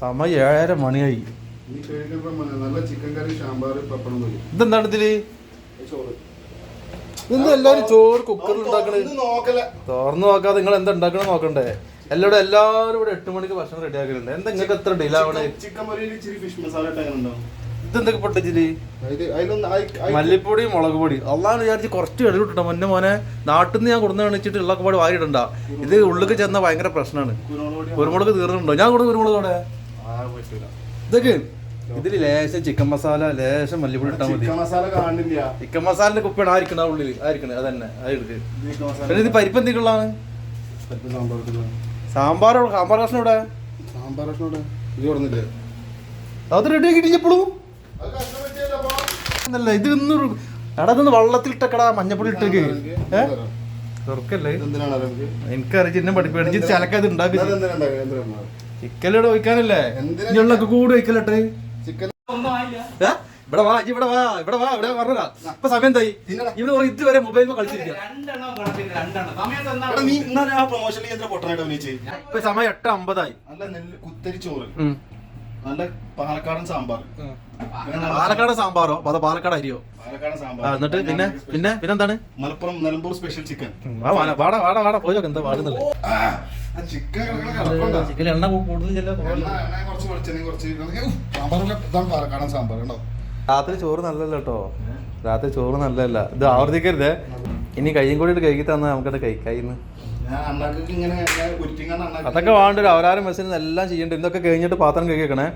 സമയം ഏഴര മണിയായി ഇതെന്താണ് ഇതിൽ? ഇന്ന് എല്ലാരും ചോറ് കുക്കറിൽ ഉണ്ടാക്കണേ. തുറന്നു നോക്കാതെ നിങ്ങൾ എന്താ ഉണ്ടാക്കണേ നോക്കണ്ടേ? എല്ലാവരും എല്ലാവരും ഇവിടെ എട്ട് മണിക്ക് ഭക്ഷണം റെഡി ആക്കലുണ്ട്. എന്താ നിങ്ങൾക്ക് എത്ര ഡിലേ ആവണേ? ഇതെന്തൊക്കെ പൊട്ടിച്ചിരി മല്ലിപ്പൊടി മുളക് പൊടി. അള്ളാന്ന് വിചാരിച്ച് കുറച്ച് വെള്ളം മൊന്നെ മോനെ നാട്ടിൽ നിന്ന് ഞാൻ കൊടുന്ന് കാണിച്ചിട്ട് ഉള്ളൊക്കെ പാട് വാരിടണ്ട ഇത് ഉള്ളിൽ ചെന്ന ഭയങ്കര പ്രശ്നമാണ് കുരുമുളക് തീർന്നിട്ടുണ്ടോ? ഞാൻ കൊടുക്കുന്ന കുരുമുളക് അവിടെ പറ്റൂല. ഇതൊക്കെ ഇതിൽ ലേശം ചിക്കൻ മസാല ലേശം മല്ലിപ്പൊടി ഇട്ടാൽ മതി. ചിക്കൻ മസാല കാണില്ല ചിക്കൻ മസാലിന്റെ കുപ്പിയാണ് ആയിരിക്കണം ഉള്ളിൽ ആയിരിക്കണം അതന്നെ അത് എടുക്ക്. പിന്നെ ഇത് പരിപ്പ് എന്തൊക്കെയുള്ളതാണ് സാമ്പാർ. സാമ്പാർ കഷ്ണം ഇവിടെ സാമ്പാർ കഷ്ണം ഇവിടെ. ഇത് കൊടുന്നില്ലേ അത് റെഡി ആക്കിയിട്ടില്ല ഇപ്പോഴും? എന്നല്ല ഇത് ഇന്ന് എടാ ഇതൊന്ന് വെള്ളത്തിൽ ഇട്ടക്കടാ മഞ്ഞപ്പൊടി ഇട്ടേക്ക്. ഏ. തുറക്കല്ലേ? ഇതെന്തിനാണ് എന്നെ പഠിപ്പിച്ചു ചിലക്കത് ഉണ്ടാക്കി ചിക്കലോട് വയ്ക്കാനല്ലേ? എന്തിനാ ഇഞ്ഞുള്ളൊക്കെ കൂടി വയ്ക്കലട്ടെ? ചിക്കൻ ഇവിടെ വാ ഇവിടെ വാ ഇവിടെ വാ ഇവിടെ പറഞ്ഞതാ ഇപ്പൊ സമയം എന്തായി ഇവിടെ ഇതുവരെ മൊബൈലിൽ കളിച്ചിരിക്കുക ഇപ്പൊ സമയം എട്ട് അമ്പതായി. നല്ല നെല്ല് കുത്തരി ചോറ്. നല്ല പാലക്കാടൻ സാമ്പാർ. പാലക്കാട് സാമ്പാറോ? അതോ പാലക്കാട് അരിയോ? എന്നിട്ട് പിന്നെ പിന്നെ പിന്നെന്താണ്? മലപ്പുറം നിലമ്പൂർ സ്പെഷ്യൽ ചിക്കൻ വാടാ വാടാ വാടാ. പോയോ എന്താ പാടുന്നില്ല ചിക്കൻ എണ്ണ കൂടുതൽ പാലക്കാടൻ സാമ്പാർ ഉണ്ടോ രാത്രി ചോറ് നല്ലല്ല കേട്ടോ. രാത്രി ചോറ് നല്ലല്ല ഇത് ആവർത്തിക്കരുത്. ഇനി കയ്യും കൂടി ഇട്ട് കഴുകി തന്നാൽ നമുക്കത് അണ്ണാക്ക് അതൊക്കെ വേണ്ട ഒരു അവരാരും മെസ്സിന് എല്ലാം ചെയ്യണ്ട. ഇതൊക്കെ കഴിഞ്ഞിട്ട് പാത്രം കഴുകിയേക്കണേ.